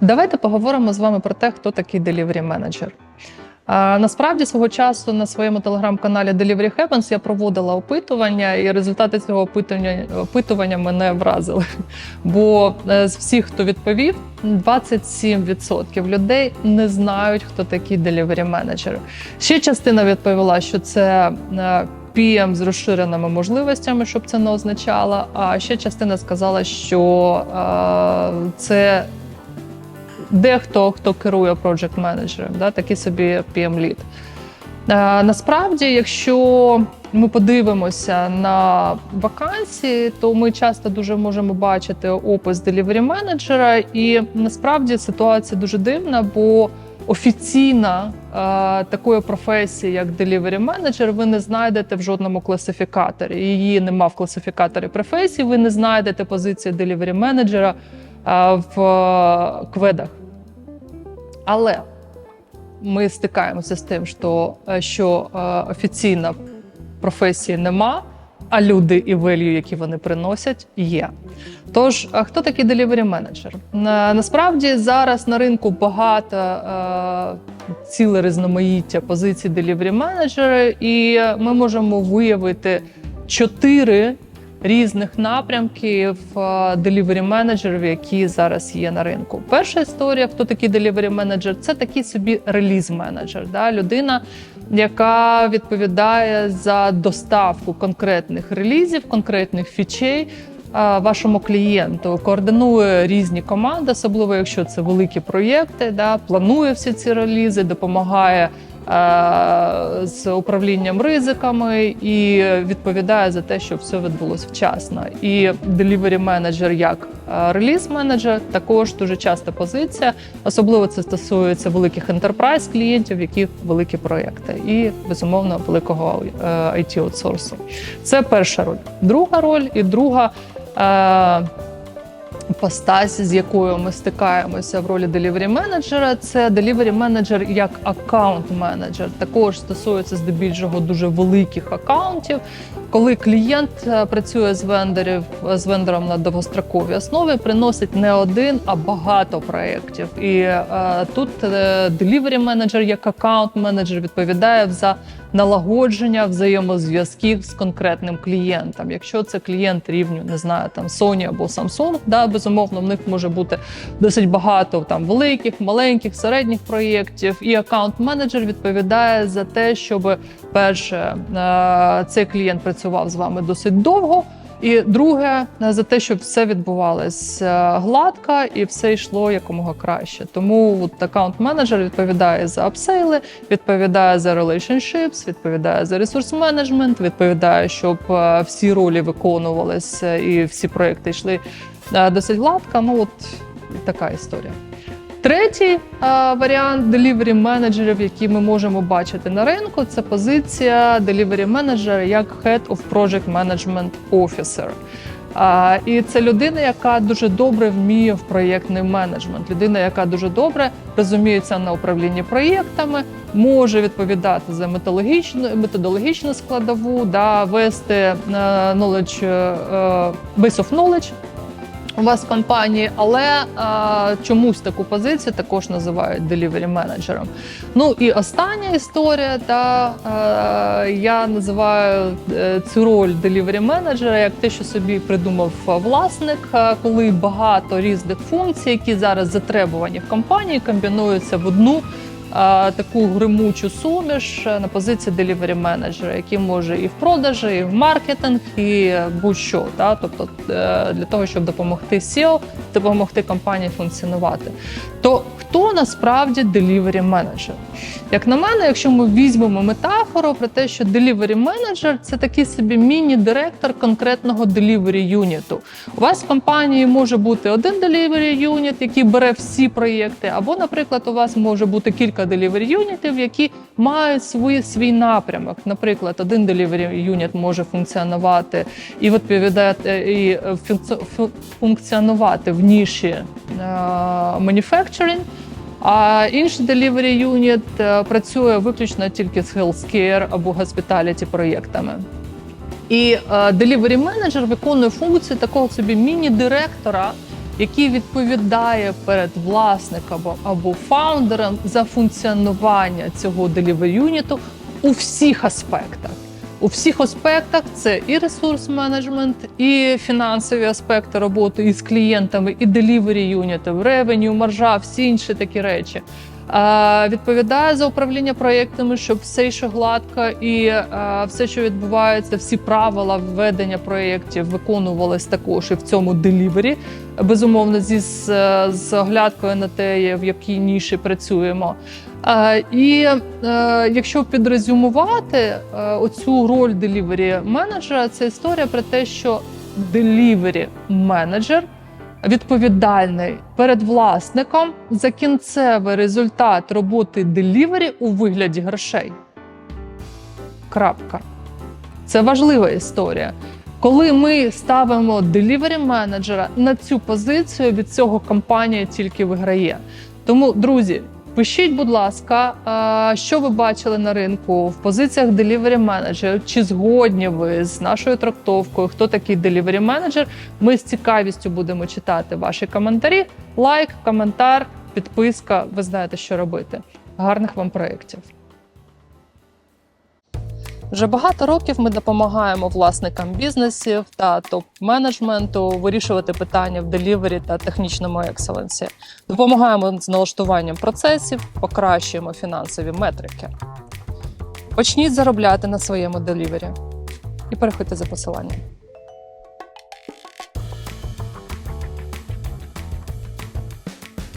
Давайте поговоримо з вами про те, хто такий delivery менеджер. Насправді свого часу на своєму телеграм-каналі Delivery Happens я проводила опитування, і результати цього опитування, опитування мене вразили. Бо е, з всіх, хто відповів, 27% людей не знають, хто такий delivery менеджер. Ще частина відповіла, що це е, PM з розширеними можливостями, щоб це не означало. А ще частина сказала, що е, це дехто, хто керує project менеджером да, такий собі PM lead. Е, насправді, якщо ми подивимося на вакансії, то ми часто дуже можемо бачити опис delivery менеджера, і насправді ситуація дуже дивна, бо офіційно е, такої професії, як delivery менеджер, ви не знайдете в жодному класифікаторі. Її нема в класифікаторі професії. Ви не знайдете позиції delivery менеджера е, в кведах. Але ми стикаємося з тим, що, е, що е, офіційно професії нема, а люди і велію, які вони приносять, є. Тож, хто такий delivery менеджер? Насправді зараз на ринку багато е, ціле різноманіття позицій delivery менеджера, і ми можемо виявити чотири різних напрямків delivery менеджерів, які зараз є на ринку. Перша історія, хто такий delivery менеджер, це такий собі реліз менеджер. Да? Людина, яка відповідає за доставку конкретних релізів, конкретних фічей. е, Вашому клієнту координує різні команди, особливо якщо це великі проєкти, да, планує всі ці релізи, допомагає з управлінням ризиками і відповідає за те, щоб все відбулося вчасно. І delivery менеджер як реліз менеджер також дуже часта позиція. Особливо це стосується великих ентерпрайз клієнтів, яких великі проекти, і безумовно великого е, it аутсорсу. Це перша роль. Друга роль і друга. Постась, з якою ми стикаємося в ролі делівері менеджера, це делівері менеджер як аккаунт менеджер. Також стосується здебільшого дуже великих аккаунтів. Коли клієнт е, працює з вендорів з вендором на довгостроковій основі, приносить не один, а багато проєктів. І е, тут делівері менеджер як аккаунт менеджер відповідає за налагодження взаємозв'язків з конкретним клієнтом. Якщо це клієнт рівню, не знаю, там Sony або Samsung, да, безумовно, в них може бути досить багато там великих, маленьких, середніх проєктів. І аккаунт-менеджер відповідає за те, щоб перше е, цей клієнт працював з вами досить довго. І друге, за те, щоб все відбувалось е, гладко і все йшло якомога краще. Тому аккаунт-менеджер відповідає за апсейли, відповідає за relationships, відповідає за ресурс менеджмент, відповідає, щоб е, всі ролі виконувалися і всі проекти йшли е, досить гладко. Ну от така історія. Третій е, варіант delivery менеджерів, які ми можемо бачити на ринку, це позиція delivery менеджера як Head of Project Management Officer. А, і це людина, яка дуже добре вміє в проєктний менеджмент. Людина, яка дуже добре розуміється на управлінні проєктами, може відповідати за методологічну методологічну складову, да, вести е, knowledge, е, base of knowledge у вас в компанії, але а, чомусь таку позицію також називають delivery менеджером. Ну і остання історія, та а, я називаю е, цю роль delivery менеджера як те, що собі придумав власник, коли багато різних функцій, які зараз затребувані в компанії, комбінуються в одну. Таку гримучу суміш на позиції delivery менеджера, який може і в продажі, і в маркетинг, і будь-що. Та? Тобто е, для того, щоб допомогти SEO, допомогти компанії функціонувати. То хто насправді delivery менеджер? Як на мене, якщо ми візьмемо метафору про те, що delivery менеджер це такий собі міні-директор конкретного delivery юніту. У вас в компанії може бути один delivery юніт, який бере всі проєкти, або, наприклад, у вас може бути кілька delivery юнітів, які мають свій, свій напрямок. Наприклад, один delivery юніт може функціонувати і відповідати і функціонувати в ніші е, manufacturing, а інший delivery unit е, працює виключно тільки з healthcare або hospitality проєктами. І е, delivery менеджер виконує функцію такого собі міні-директора який відповідає перед власником або- фаундером за функціонування цього delivery юніту у всіх аспектах. У всіх аспектах це і ресурс менеджмент, і фінансові аспекти роботи із клієнтами, і делівері юнітів, ревеню, маржа, всі інші такі речі. Е, Відповідає за управління проєктами, щоб все йшло гладко і е, все, що відбувається, всі правила введення проєктів виконувались також і в цьому делівері. Безумовно, зі з, оглядкою на те, в якій ніші працюємо. Е, І якщо підрезюмувати оцю роль делівері менеджера, це історія про те, що делівері менеджер відповідальний перед власником за кінцевий результат роботи делівері у вигляді грошей. Крапка. Це важлива історія. Коли ми ставимо делівері менеджера на цю позицію, від цього компанія тільки виграє. Тому, друзі, пишіть, будь ласка, що ви бачили на ринку в позиціях делівері менеджер? Чи згодні ви з нашою трактовкою? Хто такий делівері менеджер? Ми з цікавістю будемо читати ваші коментарі. Лайк, коментар, підписка. Ви знаєте, що робити. Гарних вам проєктів! Вже багато років ми допомагаємо власникам бізнесів та топ-менеджменту вирішувати питання в делівері та технічному екселенсі. Допомагаємо з налаштуванням процесів, покращуємо фінансові метрики. Почніть заробляти на своєму делівері і переходьте за посиланням.